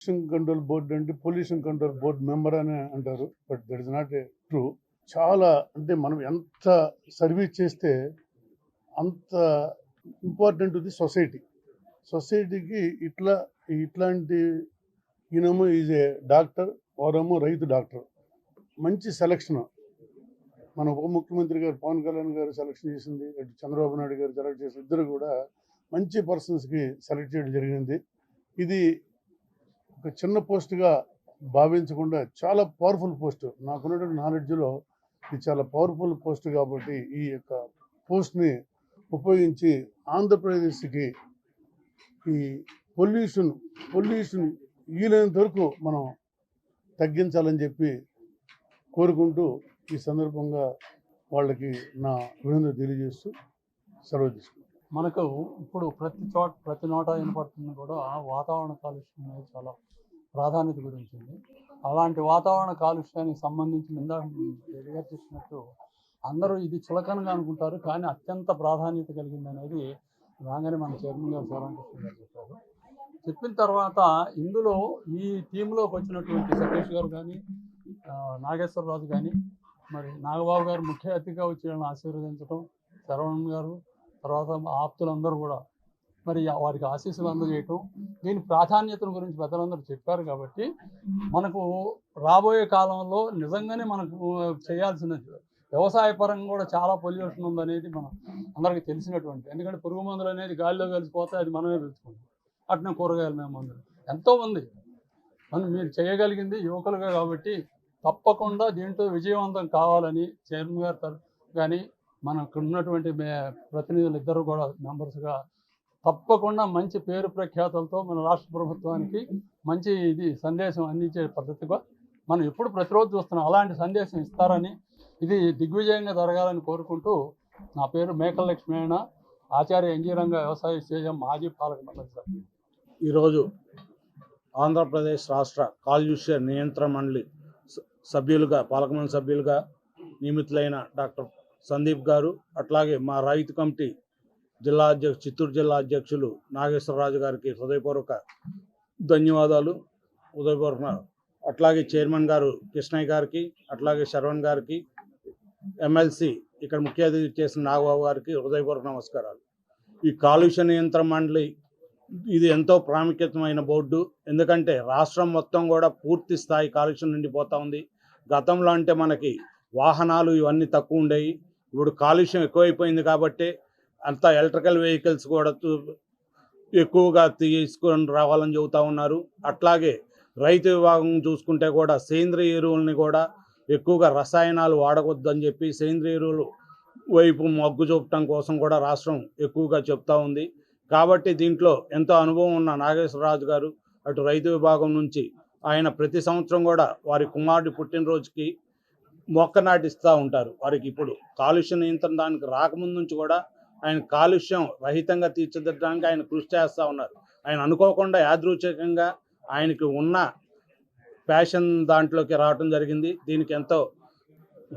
Pollution control board అంటే pollution control board member అని అంటారు but that is not a true చాలా అంటే మనం ఎంత సర్వీస్ చేస్తే అంత ఇంపార్టెంట్ ది సొసైటీ సొసైటీకి ఇట్లా ఇట్లాంటి ఈయనము ఈజ్ ఏ డాక్టర్ వారము రైతు డాక్టర్ మంచి సెలక్షన్ మన ఉప ముఖ్యమంత్రి గారు పవన్ కళ్యాణ్ గారు సెలక్షన్ చేసింది అటు చంద్రబాబు నాయుడు గారు సెలెక్ట్ చేసిన ఇద్దరు కూడా మంచి పర్సన్స్కి సెలెక్ట్ చేయడం జరిగింది. ఇది ఒక చిన్న పోస్ట్గా భావించకుండా చాలా పవర్ఫుల్ పోస్ట్ నాకున్నటువంటి నాలెడ్జ్లో ఇది చాలా పవర్ఫుల్ పోస్ట్ కాబట్టి ఈ యొక్క పోస్ట్ని ఉపయోగించి ఆంధ్రప్రదేశ్కి ఈ పొల్యూషన్ పొల్యూషన్ వీలైనంత వరకు మనం తగ్గించాలని చెప్పి కోరుకుంటూ ఈ సందర్భంగా వాళ్ళకి నా అభినందన తెలియజేస్తూ సెలవు తీసుకుంటాను మనకు ఇప్పుడు ప్రతి చోట ప్రతి నోట వినపడుతుంది కూడా వాతావరణ కాలుష్యం అనేది చాలా ప్రాధాన్యత గురించింది. అలాంటి వాతావరణ కాలుష్యానికి సంబంధించిన ఇందాక రెడ్డిగారు చేసినట్టు అందరూ ఇది చులకనగా అనుకుంటారు కానీ అత్యంత ప్రాధాన్యత కలిగింది అనేది రాగానే మన చైర్మన్ గారు శివరామకృష్ణ గారు చెప్పారు. చెప్పిన తర్వాత ఇందులో ఈ టీంలోకి వచ్చినటువంటి సతీష్ గారు కానీ నాగేశ్వరరాజు కానీ మరి నాగబాబు గారు ముఖ్య అతిథిగా వచ్చి ఆశీర్వదించడం శరవణ్ గారు తర్వాత ఆప్తులందరూ కూడా మరి వారికి ఆశీస్సులు అందజేయటం దీని ప్రాధాన్యతను గురించి పెద్దలందరూ చెప్పారు కాబట్టి మనకు రాబోయే కాలంలో నిజంగానే మనకు చేయాల్సినది వ్యవసాయ పరంగా కూడా చాలా పొల్యూషన్ ఉందనేది మనం అందరికీ తెలిసినటువంటి ఎందుకంటే పురుగు మందులు అనేది గాలిలో కలిసిపోతే అది మనమే పెంచుకుంటాం అట్నే కూరగాయలు మేము మందులు ఎంతో ఉంది మనం మీరు చేయగలిగింది యువకులుగా కాబట్టి తప్పకుండా దీంట్లో విజయవంతం కావాలని చైర్మన్ గారు కానీ మన ఉన్నటువంటి మే- ప్రతినిధులు ఇద్దరు కూడా మెంబర్స్గా తప్పకుండా మంచి పేరు ప్రఖ్యాతలతో మన రాష్ట్ర ప్రభుత్వానికి మంచి ఇది సందేశం అందించే పద్ధతిగా మనం ఎప్పుడు ప్రతిరోజు చూస్తున్నాం. అలాంటి సందేశం ఇస్తారని ఇది దిగ్విజయంగా జరగాలని కోరుకుంటూ నా పేరు మేకల లక్ష్మీనారాయణ ఆచార్య ఎన్జీ వ్యవసాయ విశేషం మాజీ పాలక మండలి సార్ ఈరోజు ఆంధ్రప్రదేశ్ రాష్ట్ర కాలుష్య నియంత్రణ మండలి సభ్యులుగా పాలకమండలి సభ్యులుగా నియమితులైన డాక్టర్ సందీప్ గారు అట్లాగే మా రైతు కమిటీ జిల్లా అధ్యక్ష చిత్తూరు జిల్లా అధ్యక్షులు నాగేశ్వరరాజు గారికి హృదయపూర్వక ధన్యవాదాలు హృదయపూర్వక అట్లాగే చైర్మన్ గారు కృష్ణయ్య గారికి అట్లాగే శరవణ్ గారికి ఎమ్మెల్సీ ఇక్కడ ముఖ్య అతిథి చేసిన నాగబాబు గారికి హృదయపూర్వక నమస్కారాలు. ఈ కాలుష్య నియంత్రణ మండలి ఇది ఎంతో ప్రాముఖ్యతమైన బోర్డు. ఎందుకంటే రాష్ట్రం మొత్తం కూడా పూర్తి స్థాయి కాలుష్యం నిండిపోతూ ఉంది. గతంలో అంటే మనకి వాహనాలు ఇవన్నీ తక్కువ ఉండేవి. ఇప్పుడు కాలుష్యం ఎక్కువైపోయింది కాబట్టి అంతా ఎలక్ట్రికల్ వెహికల్స్ కూడా ఎక్కువగా తీసుకొని రావాలని చెబుతా ఉన్నారు. అట్లాగే రైతు విభాగం చూసుకుంటే కూడా సేంద్రియ ఎరువుల్ని కూడా ఎక్కువగా రసాయనాలు వాడకూడదని చెప్పి సేంద్రియ ఎరువులు వైపు మొగ్గు చూపటం కోసం కూడా రాష్ట్రం ఎక్కువగా చెప్తా ఉంది. కాబట్టి దీంట్లో ఎంతో అనుభవం ఉన్న నాగేశ్వరరాజు గారు అటు రైతు విభాగం నుంచి ఆయన ప్రతి సంవత్సరం కూడా వారి కుమారుడి పుట్టినరోజుకి మొక్క నాటిస్తూ ఉంటారు. వారికి ఇప్పుడు కాలుష్య నియంత్రణ దానికి రాకముందు నుంచి కూడా ఆయన కాలుష్యం రహితంగా తీర్చిదిద్దడానికి ఆయన కృషి చేస్తూ ఉన్నారు. ఆయన అనుకోకుండా యాదృచ్ఛికంగా ఆయనకి ఉన్న ప్యాషన్ దాంట్లోకి రావటం జరిగింది. దీనికి ఎంతో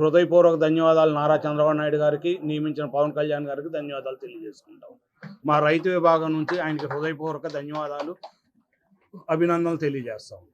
హృదయపూర్వక ధన్యవాదాలు నారా చంద్రబాబు నాయుడు గారికి నియమించిన పవన్ కళ్యాణ్ గారికి ధన్యవాదాలు తెలియజేసుకుంటాం. మా రైతు విభాగం నుంచి ఆయనకి హృదయపూర్వక ధన్యవాదాలు అభినందనలు తెలియజేస్తాం.